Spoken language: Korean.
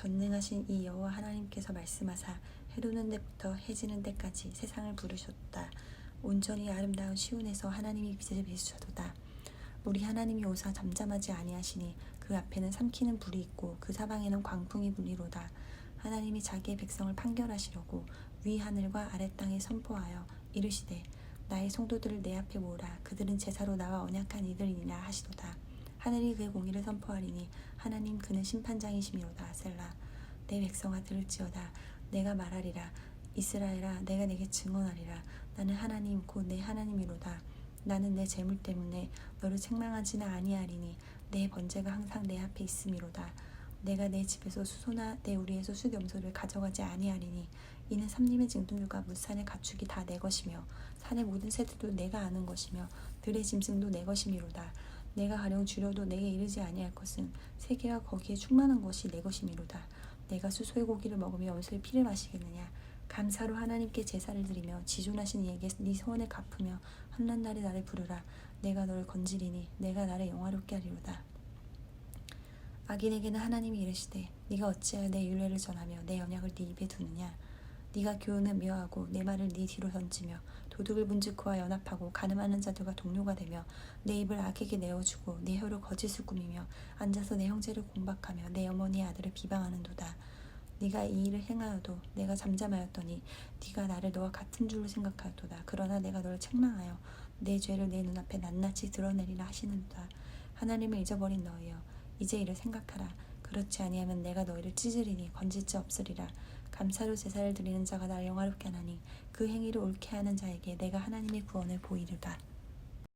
전능하신 이 여호와 하나님께서 말씀하사 해루는 데부터 해지는 데까지 세상을 부르셨다. 온전히 아름다운 시온에서 하나님이 빛을 비추셨도다. 우리 하나님이 오사 잠잠하지 아니하시니 그 앞에는 삼키는 불이 있고 그 사방에는 광풍이 불리로다. 하나님이 자기의 백성을 판결하시려고 위 하늘과 아래 땅에 선포하여 이르시되 나의 성도들을 내 앞에 모으라 그들은 제사로 나와 언약한 이들이니라 하시도다. 하늘이 그의 공의를 선포하리니 하나님 그는 심판장이시미로다. 셀라 내 백성아 들을지어다. 내가 말하리라. 이스라엘아 내가 내게 증언하리라. 나는 하나님 곧 내 하나님이로다. 나는 내 재물 때문에 너를 책망하지는 아니하리니 내 번제가 항상 내 앞에 있음이로다. 내가 내 집에서 수소나 내 우리에서 수염소를 가져가지 아니하리니 이는 삼림의 증둥들과 무산의 가축이 다 내 것이며 산의 모든 새들도 내가 아는 것이며 들의 짐승도 내 것이미로다 내가 가령 줄여도 내게 이르지 아니할 것은 세계와 거기에 충만한 것이 내 것이미로다. 내가 수소의 고기를 먹으며 염소의 피를 마시겠느냐. 감사로 하나님께 제사를 드리며 지존하신 이에게 네 소원을 갚으며 한난 날에 나를 부르라. 내가 너를 건지리니 내가 나를 영화롭게 하리로다. 악인에게는 하나님이 이르시되 네가 어찌하여 내 율례를 전하며 내 언약을 네 입에 두느냐 네가 교훈을 미워하고 내 말을 네 뒤로 던지며 도둑을 문즉 그와 연합하고 가늠하는 자들과 동료가 되며 내 입을 악에게 내어주고 내 혀로 거짓을 꾸미며 앉아서 내 형제를 공박하며 내 어머니의 아들을 비방하는도다. 네가 이 일을 행하여도 내가 잠잠하였더니 네가 나를 너와 같은 줄로 생각하였도다. 그러나 내가 너를 책망하여 내 죄를 내 눈앞에 낱낱이 드러내리라 하시는도다. 하나님을 잊어버린 너희여 이제 이를 생각하라. 그렇지 아니하면 내가 너희를 찢으리니 건질 자 없으리라 감사로 제사를 드리는 자가 나를 영화롭게 하나니 그 행위를 옳게 하는 자에게 내가 하나님의 구원을 보이리라